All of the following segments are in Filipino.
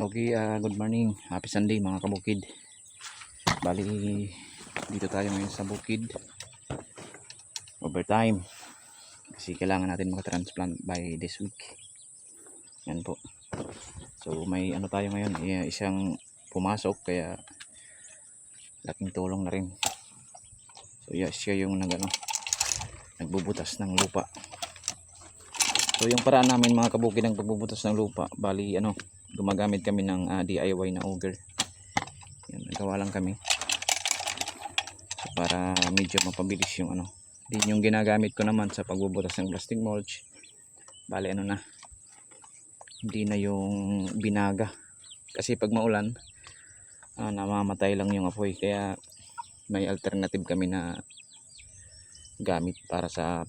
Okay, ah, good morning. Happy Sunday mga kabukid. Bali, dito tayo ngayon sa bukid. Overtime. Kasi kailangan natin makatransplant by this week. Yan po. So, may ano tayo ngayon. Isang pumasok kaya laking tulong na rin. So, yeah, siya yung nag, ano, nagbubutas ng lupa. So, yung paraan namin mga kabukid ng pagbubutas ng lupa. Bali, ano, gumagamit kami ng ah, DIY na auger yan, nagawa lang kami. So, para medyo mapabilis yung ano. Din yung ginagamit ko naman sa pagbubutas ng plastic mulch. Bali ano na. Hindi na yung binaga. Kasi pag maulan ah, namamatay lang yung apoy. Kaya may alternative kami na gamit para sa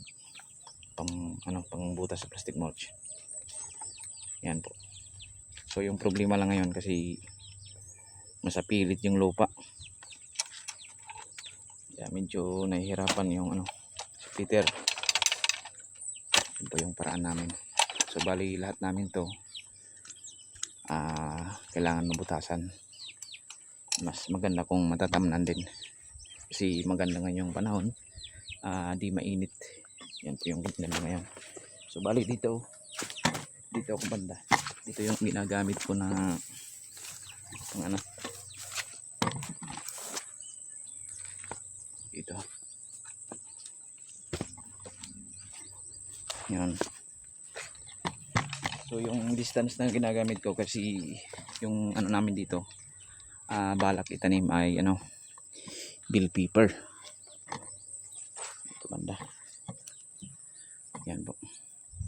pang ano pangbutas sa plastic mulch. Yan po So yung problema lang ngayon kasi masapilit yung lupa. Kaya medyo nahihirapan yung ano, si Peter. Ito yung paraan namin. So bali lahat namin to ah kailangan mabutasan. Mas maganda kung matatamnan din. Kasi maganda ngayon yung panahon. ah di mainit. Yan po yung ganda ngayon. So bali dito dito ako banda ito yung ginagamit ko na pang ano. Ito. Yan so yung distance na ginagamit ko kasi yung ano namin dito ah balak itanim ay ano bill paper. Ito banda. Yan po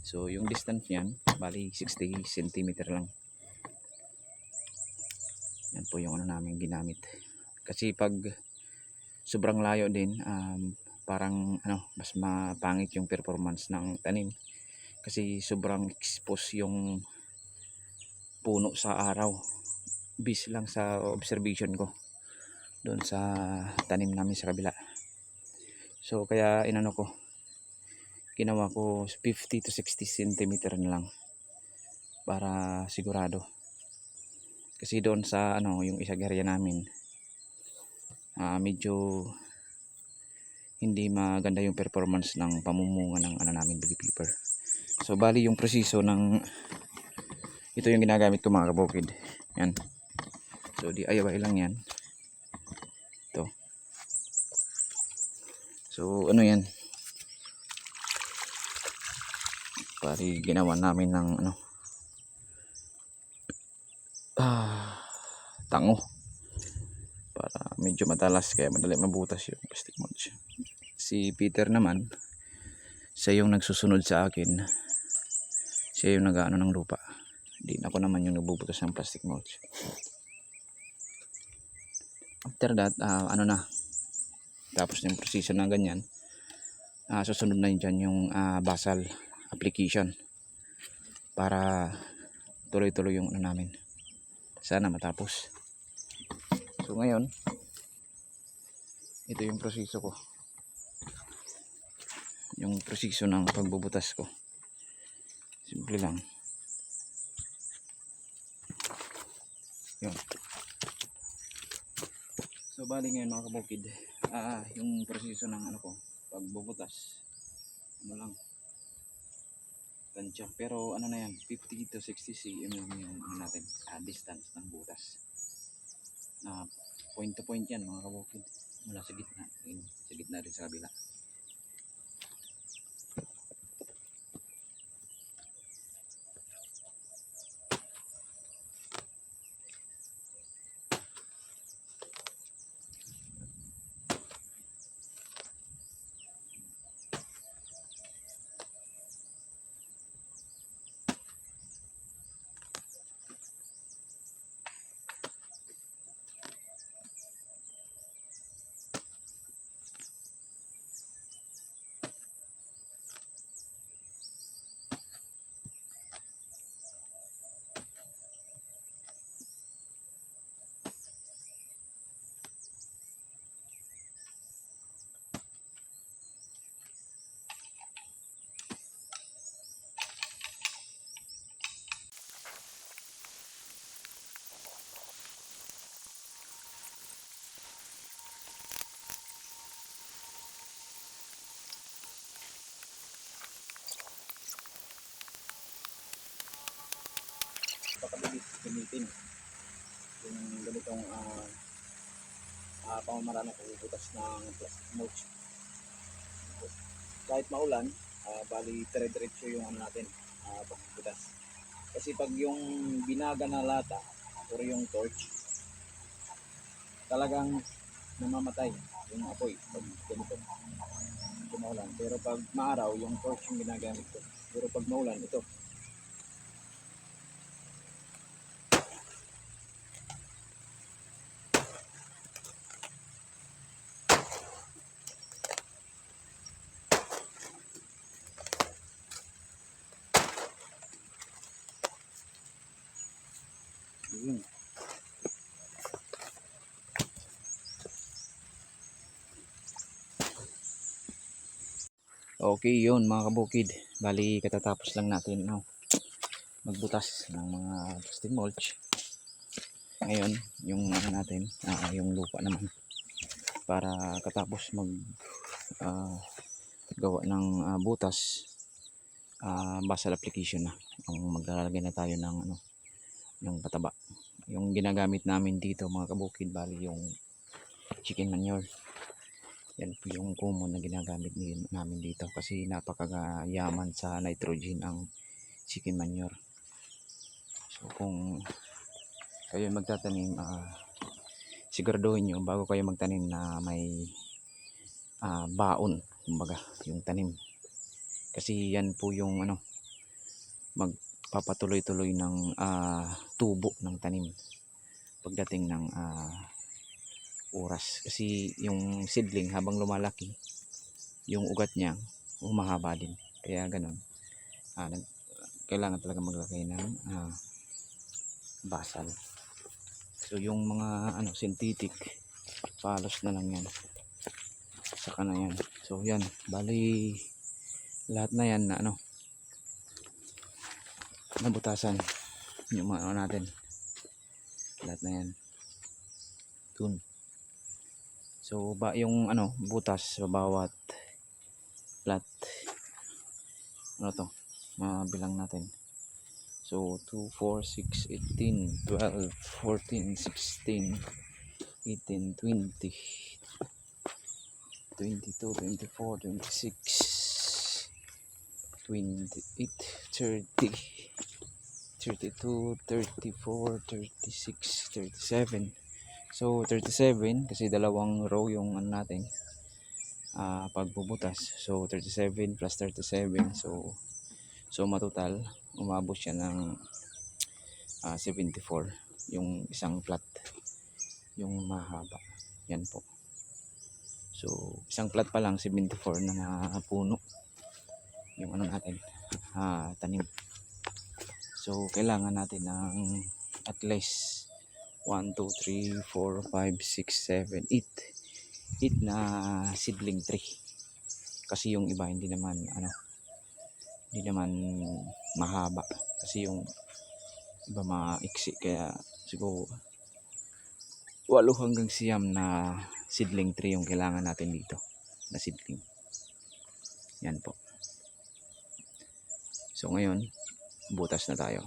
so yung distance niyan bali 60 cm lang. Yan po yung ano namin ginamit. Kasi pag sobrang layo din um, parang ano mas mapangit yung performance ng tanim. Kasi sobrang expose yung puno sa araw. Bis lang sa observation ko doon sa tanim namin sa kabila. So kaya inano ko ginawa ko 50 to 60 cm na lang para sigurado. Kasi doon sa ano yung isang area namin ah, medyo hindi maganda yung performance ng pamumunga ng ano namin bili paper so bali yung proseso ng ito yung ginagamit ko mga kabukid. Yan. So DIY lang yan. Ito. So ano yan bali ginawa namin ng ano ah, tango. Para medyo matalas kaya madali mabutas yung plastic mulch. Si Peter naman siya yung nagsusunod sa akin. Siya yung nag-ano ng lupa. Hindi ako naman yung nagbubutas ng plastic mulch. After that ah, ano na tapos yung proseso na ganyan ah, susunod na dyan yung ah, basal application para tuloy-tuloy yung ano namin. Sana matapos. So ngayon ito yung proseso ko. Yung proseso ng pagbubutas ko. Simple lang. Yun. So bali ngayon mga kabukid ah, yung proseso ng ano ko pagbubutas. Ano lang tansya pero ano na yan 50 to 60 cm yung ano natin ah, distance ng butas. Na point to point yan mga kabukid mula sa gitna sa gitna rin sa kabila gamitin yung ganitong uh, uh, pamamaraan ng pagbubutas ng plastic mulch. Kahit maulan, ah, bali dire-diretso yung ano natin, uh, pagbubutas. Kasi pag yung binaga na lata or yung torch, talagang namamatay yung apoy pag ganito. Pag maulan. Pero pag maaraw, yung torch yung ginagamit ko. Pero pag maulan, ito. Okay yun mga kabukid. Bali katatapos lang natin no, magbutas ng mga plastic mulch. Ngayon, yung ano natin, ah, yung lupa naman para katapos mag ah, gawa ng ah, butas ah, basal application na. Ang maglalagay na tayo ng ano ng pataba. Yung ginagamit namin dito mga kabukid bali yung chicken manure. Yan po yung common na ginagamit namin dito kasi napakayaman sa nitrogen ang chicken manure. So kung kayo magtatanim, ah siguraduhin nyo bago kayo magtanim na may ah, baon, kumbaga, yung tanim. Kasi yan po yung ano, magpapatuloy-tuloy ng ah, tubo ng tanim pagdating ng ah, oras. Kasi yung seedling habang lumalaki yung ugat niya humahaba din. Kaya ganun. Nag, kailangan talaga maglagay ng ah, basal. So yung mga ano synthetic palos na lang yan. Saka na yan. So yan. Bali lahat na yan na ano nabutasan yung mga ano natin lahat na yan dun So ba yung ano butas sa bawat plat. Ano to? Mabilang natin. So 2 4 6 18 12 14 16 18 20 22 24 26 28 30 32 34 36 37 So 37 kasi dalawang row yung ano natin ah pagbubutas. So 37 plus 37 so so matotal umabot siya ng ah, 74 yung isang plat yung mahaba. Yan po. So isang plat pa lang 74 na puno yung ano natin ah, tanim. So kailangan natin ng at least 1, 2, 3, 4, 5, 6, 7, 8 8 na seedling tree kasi yung iba hindi naman ano hindi naman mahaba. Kasi yung iba maiksi. Kaya siguro 8 hanggang siyam na seedling tree yung kailangan natin dito na seedling yan po. So ngayon butas na tayo